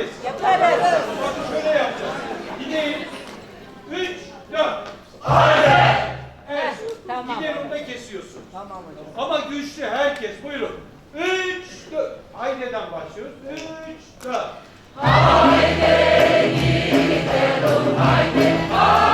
miyiz? Yaparız. Şöyle yapacağız. Gideyim. Üç, dört. Haydi. Evet. Tamam. Giderinde kesiyorsun. Tamam hocam. Ama güçlü herkes. Buyurun. Üç, dört. Haydi'den başlıyoruz. Üç, dört. Haydi gidelim. Haydi. Haydi.